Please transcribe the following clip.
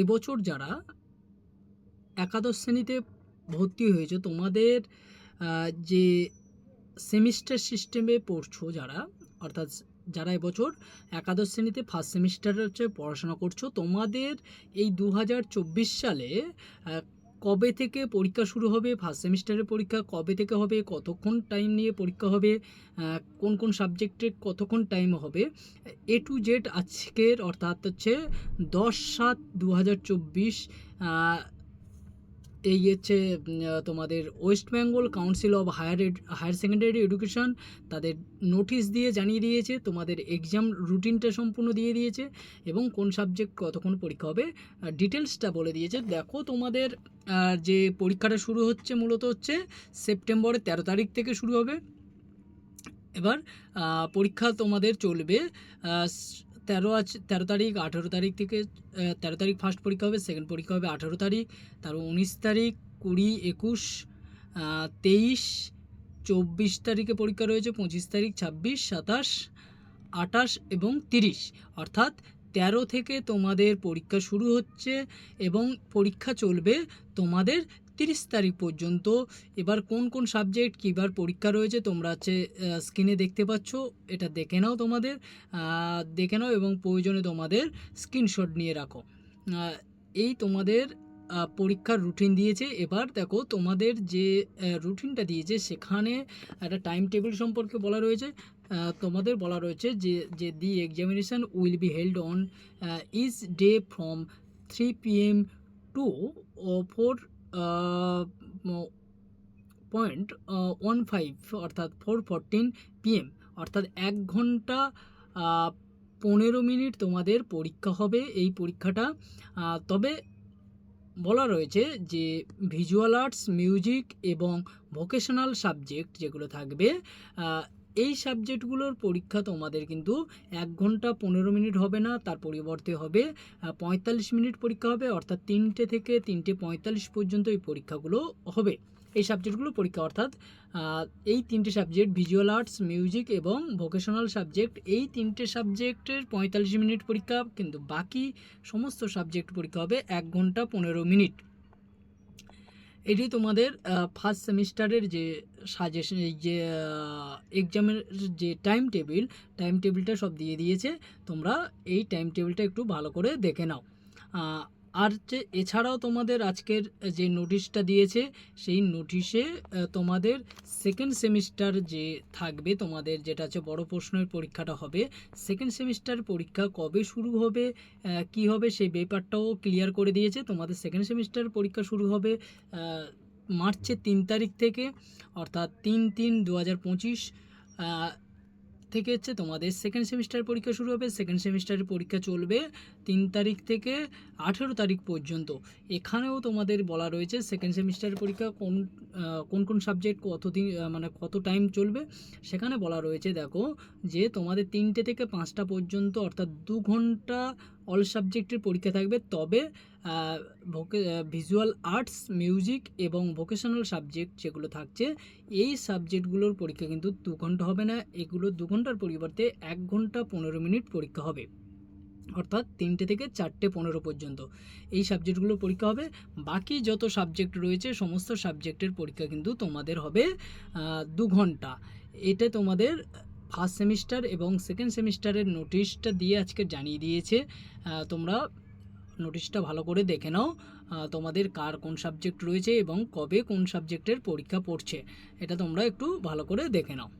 এবছর যারা একাদশ শ্রেণীতে ভর্তি হয়েছে, তোমাদের যে সেমিস্টার সিস্টেমে পড়ছো যারা, অর্থাৎ যারা এবছর একাদশ শ্রেণীতে ফার্স্ট সেমিস্টারে হচ্ছে পড়াশোনা করছ, তোমাদের এই দু হাজার চব্বিশ সালে কবে থেকে পরীক্ষা শুরু হবে? ফার্স্ট সেমিস্টারের পরীক্ষা কবে থেকে হবে? কতক্ষণ টাইম নিয়ে পরীক্ষা হবে? কোন কোন সাবজেক্টে কতক্ষণ টাইম হবে? এ টু জেড আজকের অর্থাৎ হচ্ছে দশ সাত দু হাজার চব্বিশ এই হচ্ছে তোমাদের West Bengal council of higher higher secondary education. তাদের নোটিশ দিয়ে জানিয়ে দিয়েছে, তোমাদের এক্সাম রুটিনটা সম্পূর্ণ দিয়ে দিয়েছে এবং কোন সাবজেক্ট কতক্ষণ পরীক্ষা হবে ডিটেলসটা বলে দিয়েছে। দেখো তোমাদের যে পরীক্ষাটা শুরু হচ্ছে মূলত হচ্ছে সেপ্টেম্বরের তেরো তারিখ থেকে শুরু হবে। এবার পরীক্ষা তোমাদের চলবে তেরো আছে, তেরো তারিখ, আঠেরো তারিখ থেকে তেরো তারিখ ফার্স্ট পরীক্ষা হবে সেকেন্ড পরীক্ষা হবে আঠেরো তারিখ, তারপর উনিশ তারিখ, কুড়ি, একুশ তেইশ, চব্বিশ তারিখে পরীক্ষা রয়েছে, পঁচিশ তারিখ, ছাব্বিশ, সাতাশ আটাশ এবং তিরিশ। অর্থাৎ তেরো থেকে তোমাদের পরীক্ষা শুরু হচ্ছে এবং পরীক্ষা চলবে তোমাদের তিরিশ তারিখ পর্যন্ত। এবার কোন কোন সাবজেক্ট কীবার পরীক্ষা রয়েছে তোমরা হচ্ছে স্ক্রিনে দেখতে পাচ্ছ, এটা দেখে নাও তোমাদের দেখে নাও এবং প্রয়োজনে তোমাদের স্ক্রিনশট নিয়ে রাখো। এই তোমাদের পরীক্ষার রুটিন দিয়েছে। এবার দেখো তোমাদের যে রুটিনটা দিয়েছে, সেখানে একটা টাইম টেবিল সম্পর্কে বলা রয়েছে। তোমাদের বলা রয়েছে যে যে the examination will be held on each day from three P M to four point one five অর্থাৎ ফোর ফোরটিন পিএম অর্থাৎ এক ঘণ্টা পনেরো মিনিট তোমাদের পরীক্ষা হবে এই পরীক্ষাটা। তবে বলা রয়েছে যে ভিজুয়াল আর্টস মিউজিক এবং ভোকেশনাল সাবজেক্ট যেগুলো থাকবে এই সাবজেক্টগুলোর পরীক্ষা তোমাদের কিন্তু এক ঘণ্টা পনেরো মিনিট হবে না, তার পরিবর্তে হবে পঁয়তাল্লিশ মিনিট পরীক্ষা হবে, অর্থাৎ তিনটে থেকে তিনটে পঁয়তাল্লিশ পর্যন্ত এই পরীক্ষাগুলো হবে। এই সাবজেক্টগুলো পরীক্ষা, অর্থাৎ এই তিনটে সাবজেক্ট ভিজুয়াল আর্টস মিউজিক এবং ভোকেশনাল সাবজেক্ট এই তিনটে সাবজেক্টের পঁয়তাল্লিশ মিনিট পরীক্ষা, কিন্তু বাকি সমস্ত সাবজেক্ট পরীক্ষা হবে এক ঘণ্টা পনেরো মিনিট। এটি তোমাদের ফার্স্ট সেমিস্টারের যে সাজেশন যে এক্সামের যে টাইম টেবিল টাইম টেবিলটা সব দিয়ে দিয়েছে। তোমরা এই টাইম টেবিলটা একটু ভালো করে দেখে নাও। আর যে এছাড়াও তোমাদের আজকের যে নোটিশটা দিয়েছে, সেই নোটিশে তোমাদের সেকেন্ড সেমিস্টার যে থাকবে, তোমাদের যেটা হচ্ছে বড় প্রশ্নের পরীক্ষাটা হবে সেকেন্ড সেমিস্টার পরীক্ষা কবে শুরু হবে কি হবে সেই ব্যাপারটাও ক্লিয়ার করে দিয়েছে। তোমাদের সেকেন্ড সেমিস্টার পরীক্ষা শুরু হবে মার্চের তিন তারিখ থেকে, অর্থাৎ তিন তিন দু হাজার পঁচিশ থেকে হচ্ছে তোমাদের সেকেন্ড সেমিস্টার পরীক্ষা শুরু হবে সেকেন্ড সেমিস্টারের পরীক্ষা চলবে তিন তারিখ থেকে আঠেরো তারিখ পর্যন্ত। এখানেও তোমাদের বলা রয়েছে সেকেন্ড সেমিস্টারের পরীক্ষা কোন কোন কোন সাবজেক্ট কত দিন মানে কত টাইম চলবে। সেখানে বলা রয়েছে দেখো যে তোমাদের তিনটে থেকে পাঁচটা পর্যন্ত অর্থাৎ দু ঘণ্টা অল সাবজেক্টের পরীক্ষা থাকবে। তবে ভোকে ভিজুয়াল আর্টস মিউজিক এবং ভোকেশনাল সাবজেক্ট যেগুলো থাকছে, এই সাবজেক্টগুলোর পরীক্ষা কিন্তু দু ঘণ্টা হবে না। এগুলো দু ঘণ্টার পরিবর্তে এক ঘণ্টা পনেরো মিনিট পরীক্ষা হবে। অর্থাৎ তিনটে থেকে চারটে পনেরো পর্যন্ত। এই সাবজেক্টগুলোর পরীক্ষা হবে। বাকি যত সাবজেক্ট রয়েছে, সমস্ত সাবজেক্টের পরীক্ষা কিন্তু তোমাদের হবে দু ঘণ্টা। এটা তোমাদের ফার্স্ট সেমিস্টার এবং সেকেন্ড সেমিস্টারের নোটিশটা দিয়ে আজকে জানিয়ে দিয়েছে। তোমরা নোটিশটা ভালো করে দেখে নাও তোমাদের কার কোন সাবজেক্ট রয়েছে এবং কবে কোন সাবজেক্টের পরীক্ষা পড়ছে। এটা তোমরা একটু ভালো করে দেখে নাও।